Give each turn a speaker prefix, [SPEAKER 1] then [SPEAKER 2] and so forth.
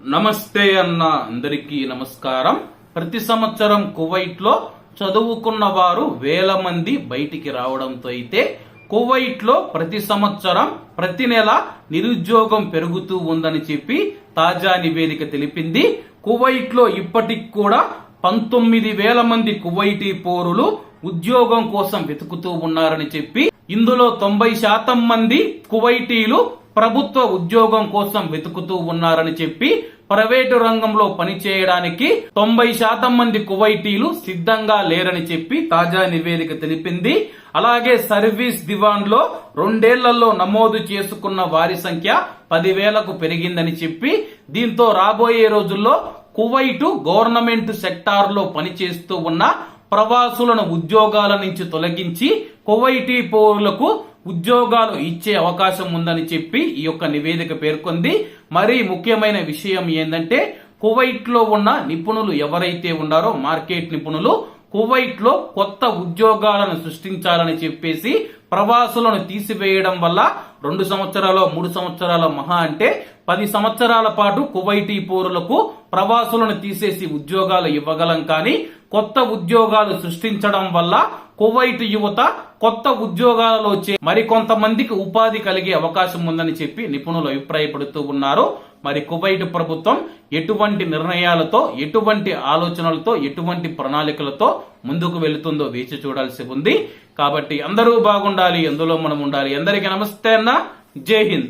[SPEAKER 1] నమస్తే అన్న అందరికీ నమస్కారం. ప్రతి సంవత్సరం కువైట్లో చదువుకున్న వారు వేల మంది బయటికి రావడంతో అయితే కువైట్లో ప్రతి సంవత్సరం ప్రతి నెల నిరుద్యోగం పెరుగుతూ ఉందని చెప్పి తాజా నివేదిక తెలిపింది. కువైట్లో ఇప్పటికి కూడా పంతొమ్మిది వేల మంది కువైటీ పౌరులు ఉద్యోగం కోసం వెతుకుతూ ఉన్నారని చెప్పి ఇందులో తొంభై శాతం మంది కువైటీలు ప్రభుత్వ ఉద్యోగం కోసం వెతుకుతూ ఉన్నారని చెప్పి ప్రైవేటు రంగంలో పనిచేయడానికి తొంభై శాతం మంది కువైటీలు సిద్ధంగా లేరని చెప్పి తాజా నివేదిక తెలిపింది. అలాగే సర్వీస్ దివాన్లో రెండేళ్ళలో నమోదు చేసుకున్న వారి సంఖ్య పదివేలకు పెరిగిందని చెప్పి దీంతో రాబోయే రోజుల్లో కువైటు గవర్నమెంట్ సెక్టార్లో పనిచేస్తూ ఉన్న ప్రవాసులను ఉద్యోగాల నుంచి తొలగించి కువైటీ పౌరులకు ఉద్యోగాలు ఇచ్చే అవకాశం ఉందని చెప్పి ఈ యొక్క నివేదిక పేర్కొంది. మరీ ముఖ్యమైన విషయం ఏంటంటే కువైట్లో ఉన్న నిపుణులు ఎవరైతే ఉన్నారో మార్కెట్ నిపుణులు కువైట్లో కొత్త ఉద్యోగాలను సృష్టించాలని చెప్పేసి ప్రవాసులను తీసివేయడం వల్ల రెండు సంవత్సరాలు మూడు సంవత్సరాల మహా అంటే పది సంవత్సరాల పాటు కువైటీ పౌరులకు ప్రవాసులను తీసేసి ఉద్యోగాలు ఇవ్వగలం. కానీ కొత్త ఉద్యోగాలు సృష్టించడం వల్ల కువైట్ యువత కొత్త ఉద్యోగాలలో వచ్చే మరికొంతమందికి ఉపాధి కలిగే అవకాశం ఉందని చెప్పి నిపుణులు అభిప్రాయపడుతూ ఉన్నారు. మరి కువైట్ ప్రభుత్వం ఎటువంటి నిర్ణయాలతో ఎటువంటి ఆలోచనలతో ఎటువంటి ప్రణాళికలతో ముందుకు వెళుతుందో వేచి చూడాల్సి ఉంది. కాబట్టి అందరూ బాగుండాలి అందులో మనం ఉండాలి. అందరికీ నమస్తే అన్న. జై హింద్.